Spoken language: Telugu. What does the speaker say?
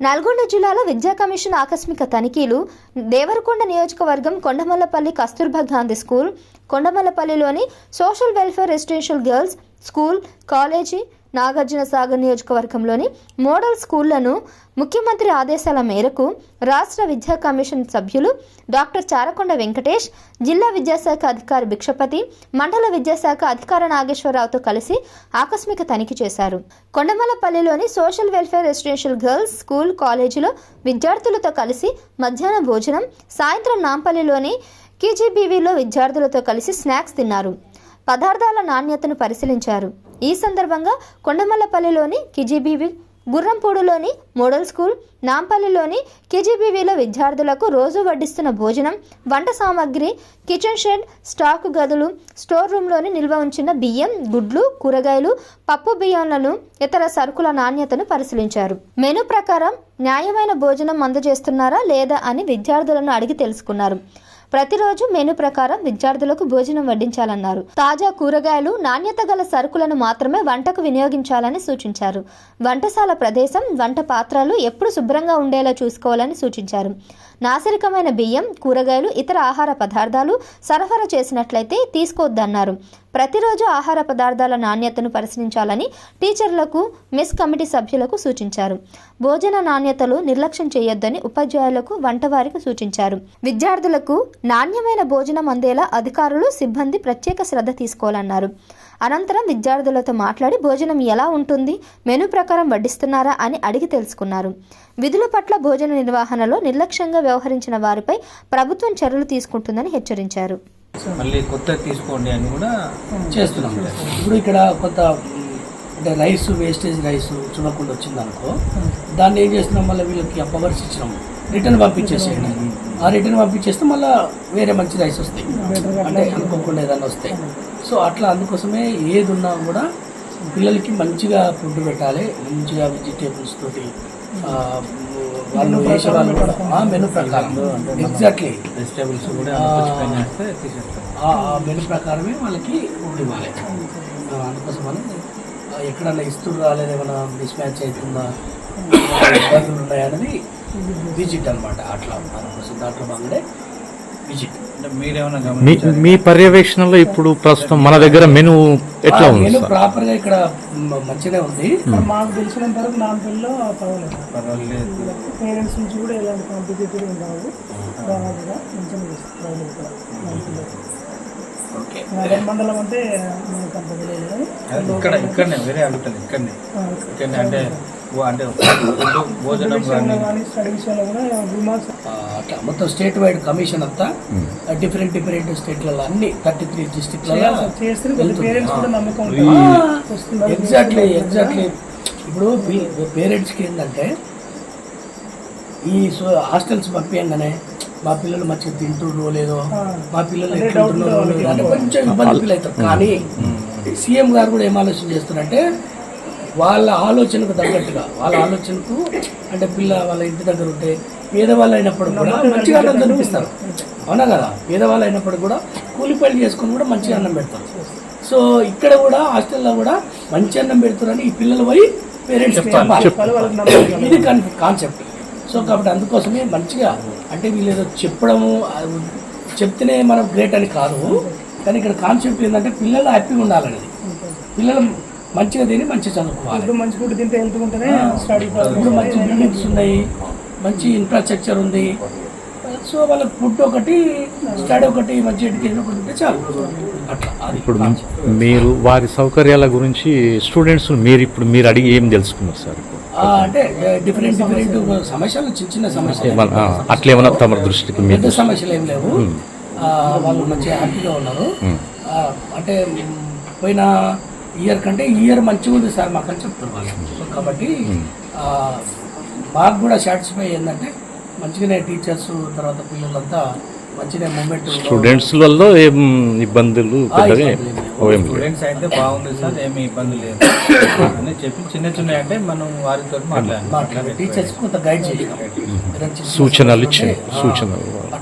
నల్గొండ జిల్లాలో విద్యా కమిషన్ ఆకస్మిక తనిఖీలు. దేవరకొండ నియోజకవర్గం Kondamallapalli Kasturba Gandhi school కొండమల్లపల్లిలోని social welfare residential girls school college Nagarjuna Sagar నియోజకవర్గంలోని మోడల్ స్కూళ్ళను ముఖ్యమంత్రి ఆదేశాల మేరకు రాష్ట్ర విద్యా కమిషన్ సభ్యులు డాక్టర్ చారకొండ వెంకటేష్ జిల్లా విద్యాశాఖ అధికారి భిక్షపతి మండల విద్యాశాఖ అధికార నాగేశ్వరరావుతో కలిసి ఆకస్మిక తనిఖీ చేశారు. కొండమలపల్లిలోని social welfare residential girls school కాలేజీలో విద్యార్థులతో కలిసి మధ్యాహ్న భోజనం సాయంత్రం నాంపల్లిలోని కేజీబీవీలో విద్యార్థులతో కలిసి స్నాక్స్ తిన్నారు. పదార్థాల నాణ్యతను పరిశీలించారు. ఈ సందర్భంగా కొండమల్లపల్లిలోని కిజీబీవి గుర్రంపూడులోని మోడల్ స్కూల్ నాంపల్లిలోని కేజీబీవీలో విద్యార్థులకు రోజు వడ్డిస్తున్న భోజనం వంట సామాగ్రి కిచెన్ షెడ్ స్టాక్ గదులు స్టోర్ రూమ్లోని నిల్వ ఉంచిన బియ్యం గుడ్లు కూరగాయలు పప్పు బియ్యంలను ఇతర సరుకుల నాణ్యతను పరిశీలించారు. మెను ప్రకారం న్యాయమైన భోజనం అందజేస్తున్నారా లేదా అని విద్యార్థులను అడిగి తెలుసుకున్నారు. ప్రతిరోజు మెను ప్రకారం విద్యార్థులకు భోజనం వడ్డించాలన్నారు. తాజా కూరగాయలు నాణ్యత గల సరుకులను మాత్రమే వంటకు వినియోగించాలని సూచించారు. వంటశాల ప్రదేశం వంట పాత్రలు ఎప్పుడు శుభ్రంగా ఉండేలా చూసుకోవాలని సూచించారు. నాసిరకమైన బియ్యం కూరగాయలు ఇతర ఆహార పదార్థాలు సరఫరా చేసినట్లయితే తీసుకోవద్దన్నారు ప్రతిరోజు ఆహార పదార్థాల నాణ్యతను పరిశీలించాలని టీచర్లకు మెస్ కమిటీ సభ్యులకు సూచించారు. భోజన నాణ్యతలు నిర్లక్ష్యం చేయొద్దని ఉపాధ్యాయులకు వంటవారికి సూచించారు. విద్యార్థులకు నాణ్యమైన భోజనం అందేలా అధికారులు సిబ్బంది ప్రత్యేక శ్రద్ధ తీసుకోవాలన్నారు. అనంతరం విద్యార్థులతో మాట్లాడి భోజనం ఎలా ఉంటుంది మెను ప్రకారం వడ్డిస్తున్నారా అని అడిగి తెలుసుకున్నారు. విధుల పట్ల భోజన నిర్వహణలో నిర్లక్ష్యంగా వ్యవహరించిన వారిపై ప్రభుత్వం చర్యలు తీసుకుంటుందని హెచ్చరించారు. మళ్ళీ కొత్త తీసుకోండి అని కూడా చేస్తున్నాం. ఇప్పుడు ఇక్కడ కొంత అంటే రైస్ వేస్టేజ్ రైస్ చూడకుండా వచ్చింది అనుకో దాన్ని ఏం చేస్తున్నాం? మళ్ళీ వీళ్ళకి అప్పవర్స్ ఇచ్చినాం. రిటర్న్ పంపించేసేయండి. ఆ రిటర్న్ పంపించేస్తే మళ్ళీ వేరే మంచి రైస్ వస్తాయి. అంటే అనుకోకుండా ఏదైనా వస్తాయి. సో అట్లా అందుకోసమే ఏది ఉన్నా కూడా పిల్లలకి మంచిగా ఫుడ్ పెట్టాలి. మంచిగా వెజిటేబుల్స్ తోటి ఆ, వాళ్ళు వేసే వాళ్ళు కూడా. ఆ మెను ప్రకారం. ఎగ్జాక్ట్లీ వెజిటేబుల్స్ కూడా ఆ. మెను ప్రకారమే వాళ్ళకి ఫుడ్ ఇవ్వాలి. ఆ, అందుకోసమని ఆ, ఎక్కడన్నా లేదా ఏమైనా మిస్ మ్యాచ్ అవుతుందా ఇబ్బందులు ఉన్నాయన్నది విజిట్ అనమాట అట్లా. దాంట్లో భాగంగా విజిట్. అంటే మీరేమైనా మీ మీ పర్యవేక్షణలో ఇప్పుడు ప్రస్తుతం మన దగ్గర మెను ఎట్లా ఉంది మెను సార్? ప్రాపర్గా ఇక్కడ మ- మంచిగానే ఉంది. మాకు తెలిసినంత వరకు నాన్నపిల్లలో పర్వాలేదు. పర్వాలేదు. పేరెంట్స్ నుంచి కూడా ఎలాంటి కాంప్లికేటెడ్ ఉండవు దాదాపుగా మంచిగా. చేస్తారు ఇక్కడ మండలం అంటే ఇక్కడ ఇక్కడనే వేరే అడుగుతాను ఇక్కడనే. ఇక్కడనే అంటే అంటే భోజనం అట్లా మొత్తం స్టేట్ వైడ్ కమిషన్ అంతా డిఫరెంట్ డిఫరెంట్ స్టేట్లలో అన్ని థర్టీ త్రీ డిస్టిక్లలో ఎగ్జాక్ట్లీ ఎగ్జాక్ట్లీ ఇప్పుడు పేరెంట్స్కి ఏంటంటే ఈ సో హాస్టల్స్ పంపించగానే మా పిల్లలు మంచిగా తింటుర్రో లేదో మా పిల్లలు ఎట్లుంటున్నారో doubt లేదో కొంచెం ఇబ్బంది ఫీల్ అవుతారు కానీ సీఎం గారు కూడా ఏం ఆలోచన చేస్తున్నారంటే వాళ్ళ ఆలోచనకు తగ్గట్టుగా వాళ్ళ ఆలోచనకు అంటే పిల్ల వాళ్ళ ఇంటి దగ్గర ఉంటే పేదవాళ్ళు అయినప్పుడు కూడా మంచిగా అన్నం కనిపిస్తారు అవునా కదా? పేదవాళ్ళు అయినప్పుడు కూడా కూలి చేసుకొని కూడా మంచిగా అన్నం పెడతారు. సో ఇక్కడ కూడా హాస్టల్లో కూడా మంచి అన్నం పెడుతున్నారని ఈ పిల్లలు పోయి పేరెంట్స్ ఇది కాన్సెప్ట్ సో కాబట్టి అందుకోసమే మంచిగా అంటే వీళ్ళు ఏదో చెప్పడము చెప్తేనే మనం గ్రేట్ అని కాదు. కానీ ఇక్కడ కాన్సెప్ట్ ఏంటంటే పిల్లలు హ్యాపీగా ఉండాలనేది. పిల్లలు మంచిగా తిని మంచిగా చదువుకోవాలి. ఫుడ్ మంచి ఫుడ్ తింటే వెళ్తూ ఉంటేనే స్టడీ ఇప్పుడు మంచి బిల్డింగ్స్ ఉన్నాయి మంచి ఇన్ఫ్రాస్ట్రక్చర్ ఉంది. సో వాళ్ళకి ఫుడ్ ఒకటి స్టడీ ఒకటి మంచి ఎడ్యుకేషన్ ఒకటి ఉంటే చాలు. అట్లా ఇప్పుడు మీరు వారి సౌకర్యాల గురించి స్టూడెంట్స్ మీరు ఇప్పుడు మీరు అడిగి ఏం తెలుసుకున్నారు సార్ ఇప్పుడు? ఆ, అంటే డిఫరెంట్ డిఫరెంట్ సమస్యలు చిన్న చిన్న సమస్యలు. అట్లా ఏమన్నా తమ దృష్టికి పెద్ద సమస్యలు ఏం లేవు. ఆ, వాళ్ళు మంచిగా హ్యాపీగా ఉన్నారు. ఆ, అంటే పోయిన ఇయర్ కంటే ఈ ఇయర్ మంచిగా ఉంది సార్ మాకు అని చెప్తారు వాళ్ళు సో కాబట్టి ఆ, మాకు కూడా సాటిస్ఫై ఏంటంటే మంచిగానే టీచర్స్ తర్వాత పిల్లలంతా మంచిగా మూమెంట్ స్టూడెంట్స్లలో ఏం ఇబ్బందులు పెద్దగా ఏం లేవు. స్టూడెంట్స్ అయితే బాగుంది సార్ ఏమీ ఇబ్బంది లేదు. అని చెప్పి చిన్న చిన్న అంటే మనం వారితో మాట్లాడాలి మాట్లాడే టీచర్స్ కొంత గైడ్ చేయగలం సూచనలు ఇచ్చాయి సూచనలు.